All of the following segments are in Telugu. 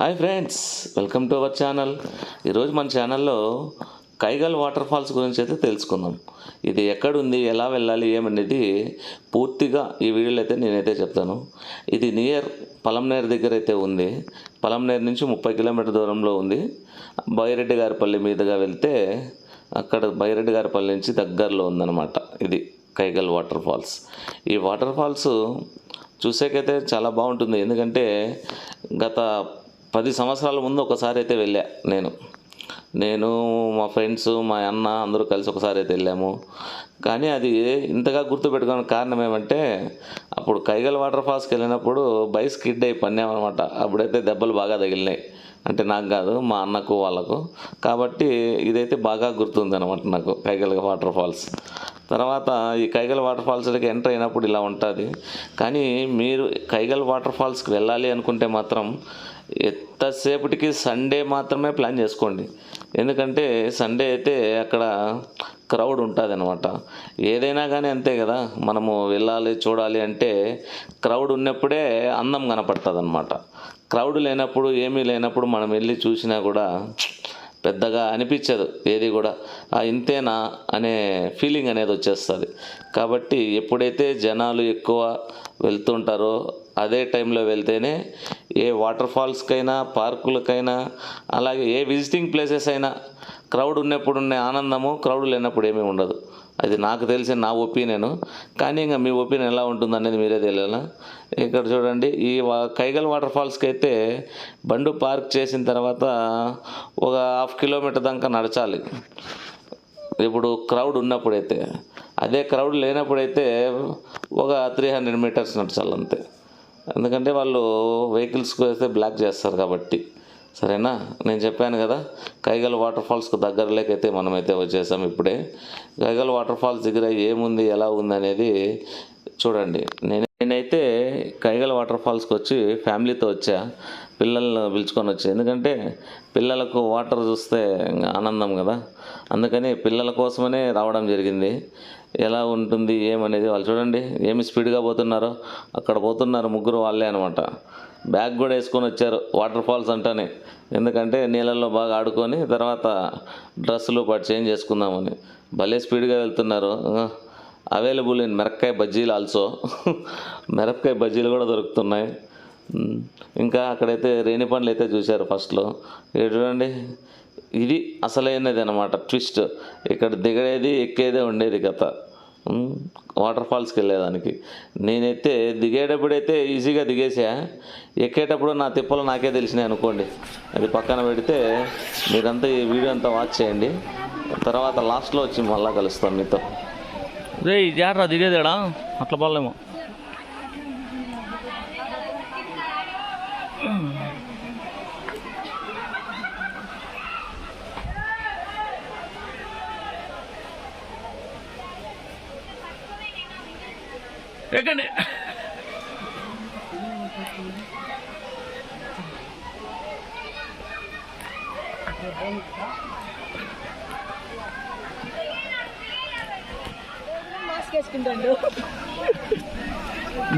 Hi friends welcome to our channel. ఈరోజు మన ఛానల్లో కైగల్ వాటర్ ఫాల్స్ గురించి అయితే తెలుసుకుందాం. ఇది ఎక్కడుంది ఎలా వెళ్ళాలి ఏమనేది పూర్తిగా ఈ వీడియోలో అయితే నేనైతే చెప్తాను. ఇది నియర్ పలంనేర్ దగ్గర అయితే ఉంది. పలంనేర్ నుంచి ముప్పై కిలోమీటర్ దూరంలో ఉంది. బైరెడ్డి గారిపల్లి మీదుగా వెళ్తే అక్కడ బైరెడ్డి గారిపల్లి నుంచి దగ్గరలో ఉందన్నమాట ఇది కైగల్ వాటర్ ఫాల్స్. ఈ వాటర్ ఫాల్స్ చూసేకైతే చాలా బాగుంటుంది. ఎందుకంటే గత పది సంవత్సరాల ముందు ఒకసారి అయితే వెళ్ళా నేను. నేను మా ఫ్రెండ్స్ మా అన్న అందరూ కలిసి ఒకసారి అయితే వెళ్ళాము. కానీ అది ఇంతగా గుర్తుపెట్టుకోవడానికి కారణం ఏమంటే అప్పుడు కైగల్ వాటర్ ఫాల్స్కి వెళ్ళినప్పుడు బైస్ స్కిడ్ అయి పన్నామన్నమాట. అప్పుడైతే దెబ్బలు బాగా తగిలినాయి. అంటే నాకు కాదు మా అన్నకు వాళ్ళకు. కాబట్టి ఇదైతే బాగా గుర్తుంది అనమాట నాకు కైగల్ వాటర్ ఫాల్స్. తర్వాత ఈ కైగల్ వాటర్ ఫాల్స్కి ఎంటర్ అయినప్పుడు ఇలా ఉంటుంది. కానీ మీరు కైగల్ వాటర్ ఫాల్స్కి వెళ్ళాలి అనుకుంటే మాత్రం ఎంతసేపటికి సండే మాత్రమే ప్లాన్ చేసుకోండి. ఎందుకంటే సండే అయితే అక్కడ క్రౌడ్ ఉంటుంది అనమాట ఏదైనా కానీ అంతే కదా మనము వెళ్ళాలి చూడాలి అంటే క్రౌడ్ ఉన్నప్పుడే అందం కనపడుతుంది అనమాట క్రౌడ్ లేనప్పుడు ఏమీ లేనప్పుడు మనం వెళ్ళి చూసినా కూడా పెద్దగా అనిపించదు. ఏది కూడా. ఆ ఇంతేనా అనే ఫీలింగ్ అనేది వచ్చేస్తుంది. కాబట్టి ఎప్పుడైతే జనాలు ఎక్కువ వెళ్తుంటారో అదే టైంలో వెళ్తేనే ఏ వాటర్ ఫాల్స్కైనా పార్కులకైనా అలాగే ఏ విజిటింగ్ ప్లేసెస్ అయినా క్రౌడ్ ఉన్నప్పుడు ఉండే ఆనందము క్రౌడ్ లేనప్పుడు ఏమీ ఉండదు. అది నాకు తెలిసిన నా ఒపీనియన్. కానీ ఇంకా మీ ఒపీనియన్ ఎలా ఉంటుంది అనేది మీరే తెలియాలా? ఇక్కడ చూడండి ఈ వా- కైగల్ వాటర్ ఫాల్స్కి అయితే బండు పార్క్ చేసిన తర్వాత ఒక హాఫ్ కిలోమీటర్ దాకా నడచాలి. ఇప్పుడు క్రౌడ్ ఉన్నప్పుడైతే అదే క్రౌడ్ లేనప్పుడైతే ఒక త్రీ హండ్రెడ్ మీటర్స్ నడచాలి అంతే ఎందుకంటే వాళ్ళు వెహికల్స్కి వేస్తే బ్లాక్ చేస్తారు కాబట్టి. సరేనా? నేను చెప్పాను కదా కైగల్ వాటర్ ఫాల్స్కు దగ్గరలోకైతే మనమైతే వచ్చేసాం ఇప్పుడే. కైగల్ వాటర్ ఫాల్స్ దగ్గర ఏముంది ఎలా ఉంది అనేది చూడండి. నేను నేనైతే కైగల్ వాటర్ ఫాల్స్కి వచ్చి ఫ్యామిలీతో వచ్చా పిల్లల్ని పిలుచుకొని వచ్చి. ఎందుకంటే పిల్లలకు వాటర్ చూస్తే ఇంకా ఆనందం కదా. అందుకని పిల్లల కోసమనే రావడం జరిగింది. ఎలా ఉంటుంది ఏమనేది వాళ్ళు చూడండి. ఏమి స్పీడ్గా పోతున్నారో అక్కడ పోతున్నారు ముగ్గురు వాళ్ళే అనమాట బ్యాగ్ కూడా వేసుకొని వచ్చారు వాటర్ ఫాల్స్ అంటానే. ఎందుకంటే నీళ్ళల్లో బాగా ఆడుకొని తర్వాత డ్రెస్సులు పాటు చేంజ్ చేసుకుందామని. భలే స్పీడ్గా వెళ్తున్నారు. అవైలబుల్ ఇన్ మిరపకాయ బజ్జీలు ఆల్సో. మిరపకాయ బజ్జీలు కూడా దొరుకుతున్నాయి. ఇంకా అక్కడైతే రేణి పండ్లు అయితే చూశారు ఫస్ట్లో. ఇక్కడ చూడండి ఇది అసలైనది అనమాట ట్విస్ట్ ఇక్కడ దిగేది ఎక్కేదే ఉండేది కథ. వాటర్ ఫాల్స్కి వెళ్ళేదానికి నేనైతే దిగేటప్పుడైతే ఈజీగా దిగేసా. ఎక్కేటప్పుడు నా తిప్పలు నాకే తెలిసినాయి అనుకోండి. అది పక్కన పెడితే మీరంతా ఈ వీడియో అంతా వాచ్ చేయండి. తర్వాత లాస్ట్లో వచ్చి మళ్ళీ కలుస్తాం మీతో. రే యాడ్రా? దిగేదేడా? అట్లా పోలేమో ఎక్కండి.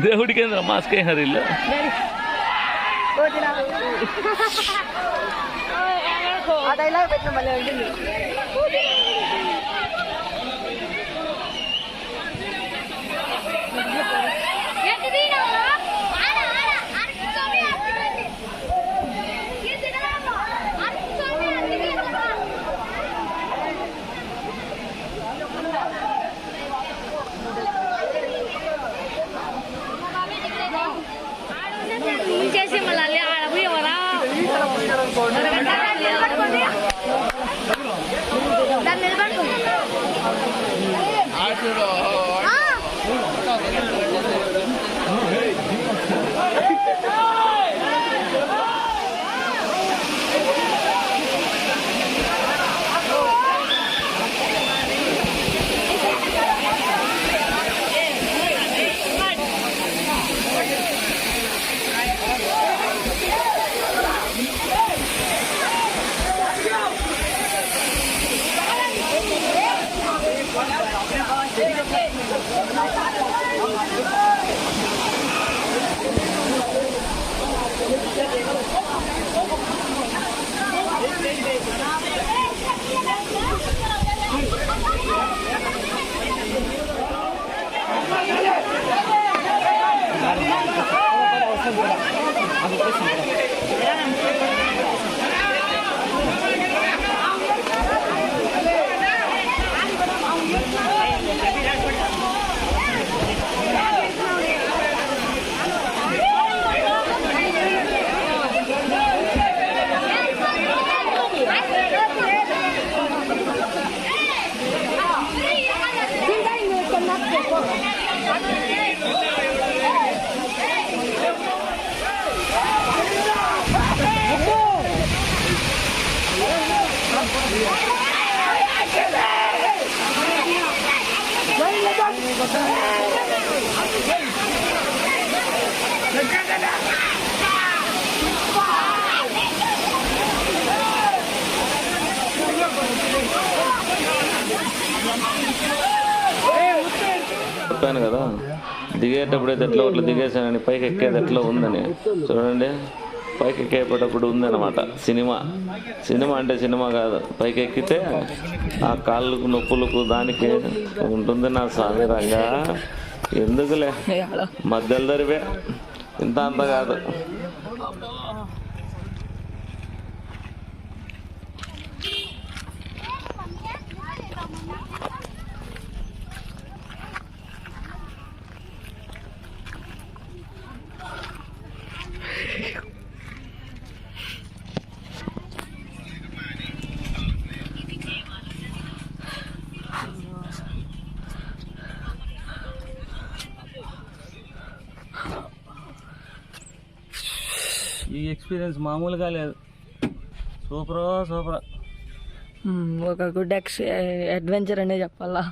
దేవుడికి ఏంద్రా మాస్క్ అయినారు ఇల్లు డైలాగ్ పెట్టిన మళ్ళీ చెప్పాను కదా దిగేటప్పుడు ఎట్లా అట్లా దిగేసానని పైకి ఎక్కేది ఎట్లా ఉందని. చూడండి. పైకి ఎక్కేటప్పుడు ఉందన్నమాట. సినిమా. సినిమా అంటే సినిమా కాదు. పైకి ఎక్కితే ఆ కాళ్ళకు నొప్పులకు దానికి ఉంటుంది నా స్వామి రంగా. ఎందుకులే? మధ్యలో దరివే ఇంత అంత కాదు. ఈ ఎక్స్పీరియన్స్ మామూలుగా లేదు. Super super. ఒక గుడ్ ఎక్స్ అడ్వెంచర్ అనే చెప్పాలా?